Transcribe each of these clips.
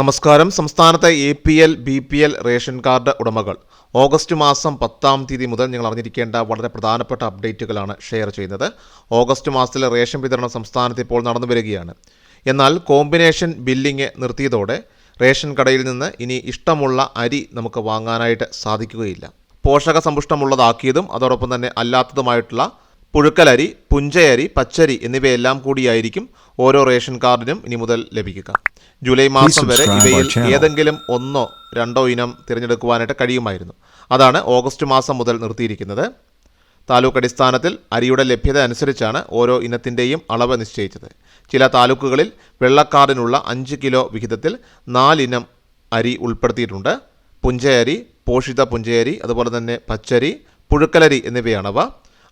നമസ്കാരം. സംസ്ഥാനത്തെ A P L B P L ration card ഉടമകൾ. ഓഗസ്റ്റ് മാസം പത്താം തീയതി മുതൽ നിങ്ങൾ അറിഞ്ഞിരിക്കേണ്ട വളരെ പ്രധാനപ്പെട്ട അപ്ഡേറ്റുകളാണ് ഷെയർ ചെയ്യുന്നത്. ഓഗസ്റ്റ് മാസത്തിലെ റേഷൻ വിതരണം സംസ്ഥാനത്ത് ഇപ്പോൾ നടന്നു വരികയാണ്. എന്നാൽ കോമ്പിനേഷൻ ബില്ലിംഗ് നിർത്തിയതോടെ റേഷൻ കടയിൽ നിന്ന് ഇനി ഇഷ്ടമുള്ള അരി നമുക്ക് വാങ്ങാനായിട്ട് സാധിക്കുകയില്ല. പോഷക സമ്പുഷ്ടമുള്ളതാക്കിയതും അതോടൊപ്പം തന്നെ അല്ലാത്തതുമായിട്ടുള്ള പുഴുക്കലരി പുഞ്ചയരി പച്ചരി എന്നിവയെല്ലാം കൂടിയായിരിക്കും ഓരോ റേഷൻ കാർഡിനും ഇനി മുതൽ ലഭിക്കുക. ജൂലൈ മാസം വരെ ഇവയിൽ ഏതെങ്കിലും ഒന്നോ രണ്ടോ ഇനം തിരഞ്ഞെടുക്കുവാനായിട്ട് കഴിയുമായിരുന്നു. അതാണ് ഓഗസ്റ്റ് മാസം മുതൽ നിർത്തിയിരിക്കുന്നത്. താലൂക്ക് അടിസ്ഥാനത്തിൽ അരിയുടെ ലഭ്യത അനുസരിച്ചാണ് ഓരോ ഇനത്തിന്റെയും അളവ് നിശ്ചയിച്ചത്. ചില താലൂക്കുകളിൽ വെള്ളക്കാർഡിനുള്ള അഞ്ച് കിലോ വിഹിതത്തിൽ നാലിനം അരി ഉൾപ്പെടുത്തിയിട്ടുണ്ട്. പുഞ്ചയരി പോഷിത പുഞ്ചയരി അതുപോലെ തന്നെ പച്ചരി പുഴുക്കലരി എന്നിവയാണവ.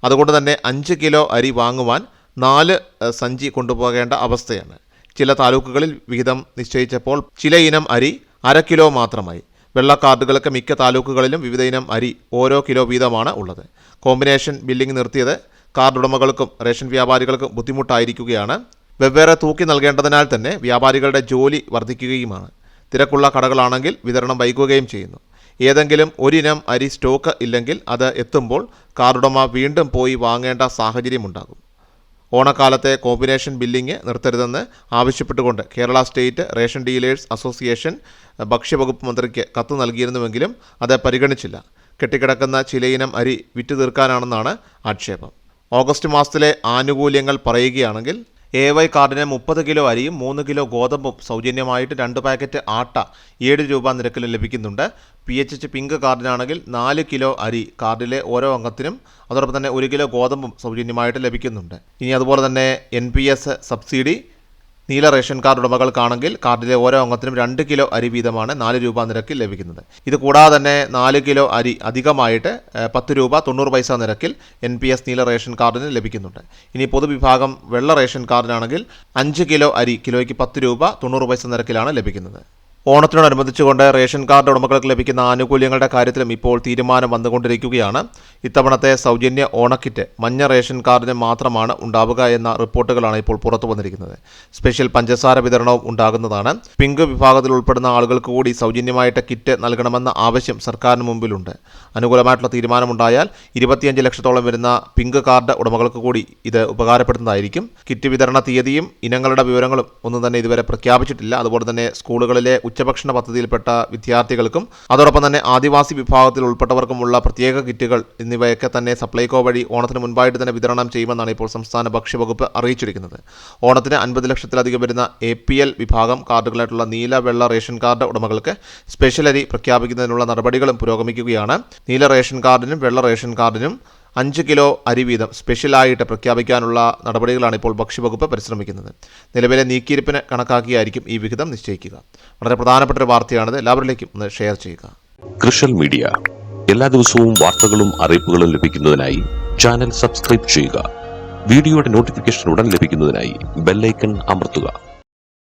അതുകൊണ്ട് തന്നെ അഞ്ച് കിലോ അരി വാങ്ങുവാൻ നാല് സഞ്ചി കൊണ്ടുപോകേണ്ട അവസ്ഥയാണ്. ചില താലൂക്കുകളിൽ വിഹിതം നിശ്ചയിച്ചപ്പോൾ ചില ഇനം അരി അര കിലോ മാത്രമായി. വെള്ള കാർഡുകൾക്ക് മിക്ക താലൂക്കുകളിലും വിവിധ ഇനം അരി ഓരോ കിലോ വീതമാണ് ഉള്ളത്. കോമ്പിനേഷൻ ബില്ലിംഗ് നിർത്തിയത് കാർഡ് ഉടമകൾക്കും റേഷൻ വ്യാപാരികൾക്കും ബുദ്ധിമുട്ടായിരിക്കുകയാണ്. വെവ്വേറെ തൂക്കി നൽകേണ്ടതിനാൽ തന്നെ വ്യാപാരികളുടെ ജോലി വർദ്ധിക്കുകയുമാണ് തിരക്കുള്ള കടകളാണെങ്കിൽ വിതരണം വൈകുകയും ചെയ്യുന്നു. ഏതെങ്കിലും ഒരിനം അരി സ്റ്റോക്ക് ഇല്ലെങ്കിൽ അത് എത്തുമ്പോൾ കാർഡുടമ വീണ്ടും പോയി വാങ്ങേണ്ട സാഹചര്യമുണ്ടാകും. ഓണക്കാലത്തെ കോമ്പിനേഷൻ ബില്ലിംഗ് നിർത്തരുതെന്ന് ആവശ്യപ്പെട്ടുകൊണ്ട് Kerala state ration dealers association ഭക്ഷ്യവകുപ്പ് മന്ത്രിക്ക് കത്ത് നൽകിയിരുന്നുവെങ്കിലും അത് പരിഗണിച്ചില്ല. കെട്ടിക്കിടക്കുന്ന ചിലയിനം അരി വിറ്റു തീർക്കാനാണെന്നാണ് ആക്ഷേപം. ഓഗസ്റ്റ് മാസത്തിലെ ആനുകൂല്യങ്ങൾ പറയുകയാണെങ്കിൽ എ വൈ കാർഡിന് മുപ്പത് കിലോ അരിയും മൂന്ന് കിലോ ഗോതമ്പും സൗജന്യമായിട്ട് രണ്ട് പാക്കറ്റ് ആട്ട ഏഴ് രൂപ നിരക്കിൽ ലഭിക്കുന്നുണ്ട്. പി എച്ച് എച്ച് പിങ്ക് കാർഡിനാണെങ്കിൽ നാല് കിലോ അരി കാർഡിലെ ഓരോ അംഗത്തിനും അതോടൊപ്പം തന്നെ ഒരു കിലോ ഗോതമ്പും സൗജന്യമായിട്ട് ലഭിക്കുന്നുണ്ട്. ഇനി അതുപോലെ തന്നെ എൻ പി എസ് സബ്സിഡി നീല റേഷൻ കാർഡ് ഉടമകൾക്കാണെങ്കിൽ കാർഡിലെ ഓരോ അംഗത്തിനും രണ്ട് കിലോ അരി വീതമാണ് നാല് രൂപ നിരക്കിൽ ലഭിക്കുന്നത്. ഇത് കൂടാതെ തന്നെ നാല് കിലോ അരി അധികമായിട്ട് പത്ത് രൂപ തൊണ്ണൂറ് പൈസ നിരക്കിൽ എൻ പി എസ് നീല റേഷൻ കാർഡിന് ലഭിക്കുന്നുണ്ട്. ഇനി പൊതുവിഭാഗം വെള്ള റേഷൻ കാർഡിനാണെങ്കിൽ അഞ്ച് കിലോ അരി കിലോയ്ക്ക് പത്ത് രൂപ തൊണ്ണൂറ് പൈസ നിരക്കിലാണ് ലഭിക്കുന്നത്. ഓണത്തിനോടനുബന്ധിച്ചുകൊണ്ട് റേഷൻ കാർഡ് ഉടമകൾക്ക് ലഭിക്കുന്ന ആനുകൂല്യങ്ങളുടെ കാര്യത്തിലും ഇപ്പോൾ തീരുമാനം വന്നുകൊണ്ടിരിക്കുകയാണ്. ഇത്തവണത്തെ സൗജന്യ ഓണക്കിറ്റ് മഞ്ഞ റേഷൻ കാർഡിന് മാത്രമാണ് ഉണ്ടാവുക എന്ന റിപ്പോർട്ടുകളാണ് ഇപ്പോൾ പുറത്തു വന്നിരിക്കുന്നത്. സ്പെഷ്യൽ പഞ്ചസാര വിതരണവും ഉണ്ടാകുന്നതാണ്. പിങ്ക് വിഭാഗത്തിൽ ഉൾപ്പെടുന്ന ആളുകൾക്ക് കൂടി സൗജന്യമായിട്ട് കിറ്റ് നൽകണമെന്ന ആവശ്യം സർക്കാരിന് മുമ്പിലുണ്ട്. അനുകൂലമായിട്ടുള്ള തീരുമാനമുണ്ടായാൽ ഇരുപത്തിയഞ്ച് ലക്ഷത്തോളം വരുന്ന പിങ്ക് കാർഡ് ഉടമകൾക്ക് കൂടി ഇത് ഉപകാരപ്പെടുന്നതായിരിക്കും. കിറ്റ് വിതരണ തീയതിയും ഇനങ്ങളുടെ വിവരങ്ങളും ഒന്നും തന്നെ ഇതുവരെ പ്രഖ്യാപിച്ചിട്ടില്ല. അതുപോലെ തന്നെ സ്കൂളുകളിലെ ഉച്ചഭക്ഷണ പദ്ധതിയിൽപ്പെട്ട വിദ്യാർത്ഥികൾക്കും അതോടൊപ്പം തന്നെ ആദിവാസി വിഭാഗത്തിൽ ഉൾപ്പെട്ടവർക്കുമുള്ള പ്രത്യേക കിറ്റുകൾ എന്നിവയൊക്കെ തന്നെ സപ്ലൈകോ വഴി ഓണത്തിന് മുൻപായിട്ട് തന്നെ വിതരണം ചെയ്യുമെന്നാണ് ഇപ്പോൾ സംസ്ഥാന ഭക്ഷ്യവകുപ്പ് അറിയിച്ചിരിക്കുന്നത്. ഓണത്തിന് അൻപത് ലക്ഷത്തിലധികം വരുന്ന എ പി എൽ വിഭാഗം കാർഡുകളായിട്ടുള്ള നീല വെള്ള റേഷൻ കാർഡ് ഉടമകൾക്ക് സ്പെഷ്യൽ അരി പ്രഖ്യാപിക്കുന്നതിനുള്ള നടപടികളും പുരോഗമിക്കുകയാണ്. നീല റേഷൻ കാർഡിനും വെള്ള റേഷൻ കാർഡിനും അഞ്ച് കിലോ അരി വീതം സ്പെഷ്യലായിട്ട് പ്രഖ്യാപിക്കാനുള്ള നടപടികളാണ് ഇപ്പോൾ ഭക്ഷ്യവകുപ്പ് പരിശ്രമിക്കുന്നത്. നിലവിലെ നീക്കിയിരിപ്പിന് കണക്കാക്കിയായിരിക്കും ഈ വിഹിതം നിശ്ചയിക്കുക. വളരെ പ്രധാനപ്പെട്ട ഒരു വാർത്തയാണിത്. എല്ലാവരിലേക്കും ഒന്ന് ഷെയർ ചെയ്യുക. കൃഷൽ മീഡിയ. എല്ലാ ദിവസവും വാർത്തകളും അറിയിപ്പുകളും ലഭിക്കുന്നതിനായി ചാനൽ സബ്സ്ക്രൈബ് ചെയ്യുക. വീഡിയോയുടെ നോട്ടിഫിക്കേഷൻ ഉടൻ ലഭിക്കുന്നതിനായി ബെല്ലൈക്കൺ അമർത്തുക.